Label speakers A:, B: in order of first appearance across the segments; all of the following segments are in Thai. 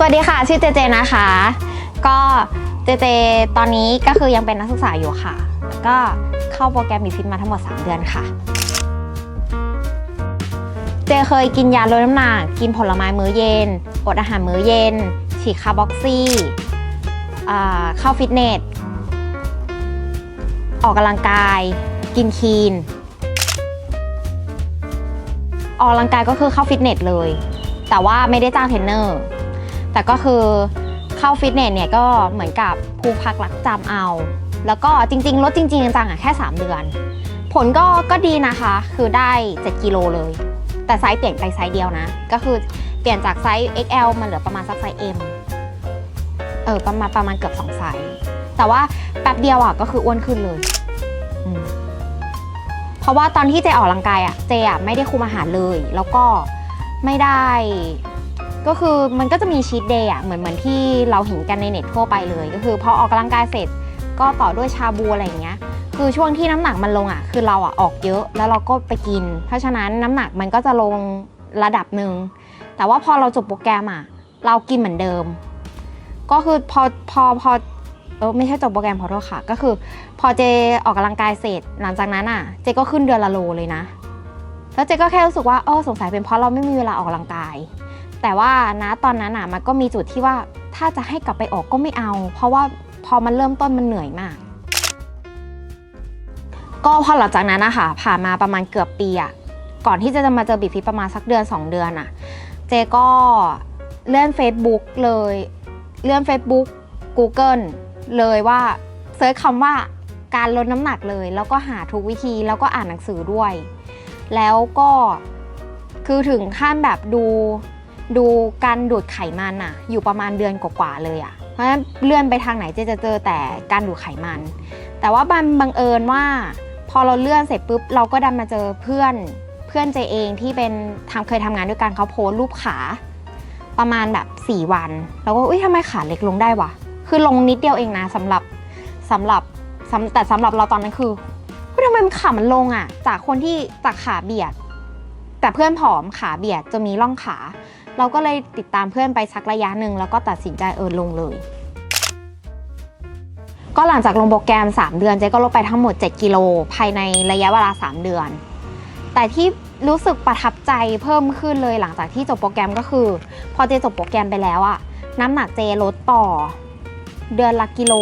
A: สวัสดีค่ะ ชื่อเจเจนะคะ ก็เจเจตอนนี้ก็คือยังเป็นนักศึกษาอยู่ค่ะ ก็เข้าโปรแกรมบีฟิตมาทั้งหมด 3 เดือนค่ะ เจเคยกินยาลดน้ำหนัก กินผลไม้มื้อเย็น อดอาหารมื้อเย็น ฉีดคาร์บ็อกซี่เข้าฟิตเนส ออกกำลังกาย กินคีน ออกกำลังกายก็คือเข้าฟิตเนสเลย แต่ว่าไม่ได้จ้างเทรนเนอร์ แต่ก็คือเข้าฟิตเนสเนี่ยก็เหมือนกับภูพักรักจำเอา แล้วก็จริง ๆ ลดจริง ๆ จังๆอะแค่ 3 เดือน ผลก็ก็ดีนะคะ คือได้ 7 กิโลเลย แต่ไซส์เปลี่ยนไปไซส์เดียวนะ ก็คือเปลี่ยนจากไซส์ XL มาเหลือประมาณสักไซส์ M เออประมาณประมาณเกือบ2ไซส์แต่ว่าแป๊บเดียวอะก็คืออ้วนขึ้นเลยเพราะว่าตอนที่เจออกกำลังกายอะเจอะไม่ได้คุมอาหารเลย แล้วก็ไม่ได้ ก็คือมันก็จะมีชีตเดย์อะเหมือนเหมือนที่เราเห็นกันในเน็ตทั่วไปเลย ก็คือพอออกกำลังกายเสร็จก็ต่อด้วยชาบูอะไรอย่างเงี้ย คือช่วงที่น้ำหนักมันลงอะ คือเราอะออกเยอะแล้วเราก็ไปกิน เพราะฉะนั้นน้ำหนักมันก็จะลงระดับหนึ่ง แต่ว่าพอเราจบโปรแกรมอะเรากินเหมือนเดิม ก็คือพอพอพอเออไม่ใช่จบโปรแกรมขอโทษค่ะ ก็คือ พอเจออกกำลังกายเสร็จหลังจากนั้นอะ เจก็ขึ้นเดือนละโลเลยนะ แล้วเจก็แค่รู้สึกว่าเออสงสัยเป็นเพราะเราไม่มีเวลาออกกำลังกาย แต่ว่านะตอนนั้นอะมันก็มีจุดที่ว่าถ้าจะให้กลับไปออกก็ไม่เอา เพราะว่าพอมันเริ่มต้นมันเหนื่อยมาก ก็พอหลังจากนั้นนะคะผ่านมาประมาณเกือบปีอะก่อนที่จะมาเจอบีฟิตประมาณสักเดือน 2 เดือนอะเจก็เลื่อน Facebook เลย เลื่อน Facebook Google เลยว่าเซิร์ชคำว่าการลดน้ำหนักเลย แล้วก็หาทุกวิธีแล้วก็อ่านหนังสือด้วย แล้วก็คือถึงขั้นแบบดู ดูการดูดไขมันอะอยู่ประมาณเดือนกว่าๆเลยอะเพราะฉะนั้นเลื่อนไปทางไหนเจจะเจอแต่การดูดไขมัน แต่ว่าบันบังเอิญว่า พอเราเลื่อนเสร็จปุ๊บเราก็ดันมาเจอเพื่อนเพื่อนเจเองที่เป็นทำเคยทำงานด้วยกันเขาโพสรูปขา ประมาณแบบ 4 วันเราก็อุ้ยทำไมขาเล็กลงได้วะคือลงนิดเดียวเองนะสำหรับสำหรับสำแต่สำหรับเราตอนนั้นคือเฮ้ยทำไมมันขามันลงอะ่ะ จากคนที่จากขาเบียด แต่เพื่อนผอมขาเบียดจะมีร่องขา เราก็เลยติดตามเพื่อนไปสักระยะหนึ่งแล้วก็ตัดสินใจเออลงเลย ก็หลังจากลงโปรแกรม 3 เดือนเจ๊ก็ลดไปทั้งหมด 7 กิโลภายในระยะเวลา 3 เดือน แต่ที่รู้สึกประทับใจเพิ่มขึ้นเลยหลังจากที่จบโปรแกรมก็คือ พอเจจบโปรแกรมไปแล้วอะน้ำหนักเจลดต่อ เดือนละกิโล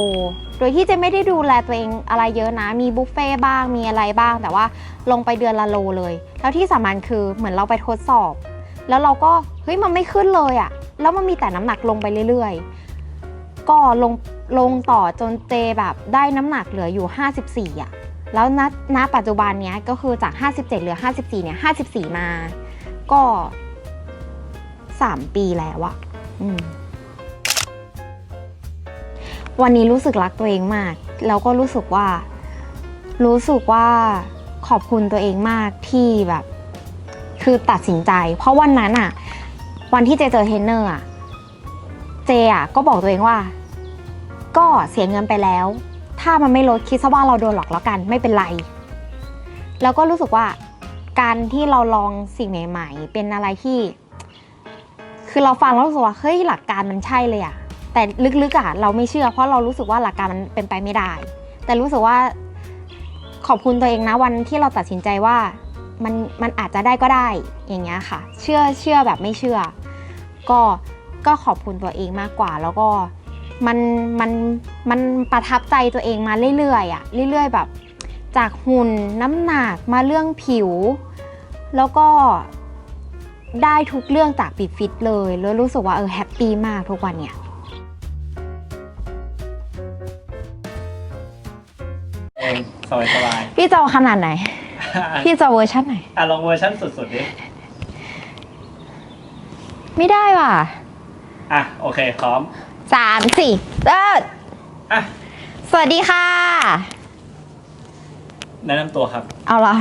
A: โดยที่เจไม่ได้ดูแลตัวเองอะไรเยอะนะ มีบุฟเฟ่บ้างมีอะไรบ้าง แต่ว่าลงไปเดือนละโลเลย แล้วที่สำคัญคือเหมือนเราไปทดสอบ แล้วเราก็เฮ้ยมันไม่ขึ้นเลยอะแล้วมันมีแต่น้ำหนักลงไปเรื่อยๆ ก็ลงลงต่อจนเจแบบได้น้ำหนักเหลืออยู่ 54อะแล้วณณปัจจุบันเนี้ยก็คือจาก 57เหลือ 54เนี่ย54 มา ก็ 3 ปีแล้วอะวันนี้รู้สึกรักตัวเองมาก แล้วก็รู้สึกว่า รู้สึกว่าขอบคุณตัวเองมากที่แบบ คือตัดสินใจ เพราะวันนั้นอะวันที่เจเจอเทรนเนอร์อะเจอะก็บอกตัวเองว่า ก็เสียเงินไปแล้ว ถ้ามันไม่ลดคิดซะว่าเราโดนหลอกแล้วกันไม่เป็นไร แล้วก็รู้สึกว่าการที่เราลองสิ่งใหม่ๆ เป็นอะไรที่ คือเราฟังแล้วรู้สึกว่าเฮ้ยหลักการมันใช่เลยอะแต่ลึกๆอะเราไม่เชื่อ เพราะเรารู้สึกว่าหลักการมันเป็นไปไม่ได้ แต่รู้สึกว่าขอบคุณตัวเองนะวันที่เราตัดสินใจว่า มันมันอาจจะได้ก็ได้อย่างเงี้ยค่ะ เชื่อเชื่อแบบไม่เชื่อ ก็ก็ขอบคุณตัวเองมากกว่า แล้วก็มันมันมันประทับใจตัวเองมาเรื่อยๆอะเรื่อย ๆ แบบ จากหุ่นน้ำหนักมาเรื่องผิว แล้วก็ได้ทุกเรื่องจากปิดฟิตเลยแล้วรู้สึกว่าเออแฮปปี้มากทุกวันเนี่ย
B: เองสบายสบาย
A: พี่จะเอาขนาดไหน พี่จะเอาเวอร์ชันไหน
B: อะลองเวอร์ชันสุดๆดิ
A: ไม่ได้ว่ะ
B: อะโอเคพร้อม
A: สามสี่เอิด
B: อะ
A: สวัสดีค่ะ
B: แนะนำตัวครับ
A: เอาละ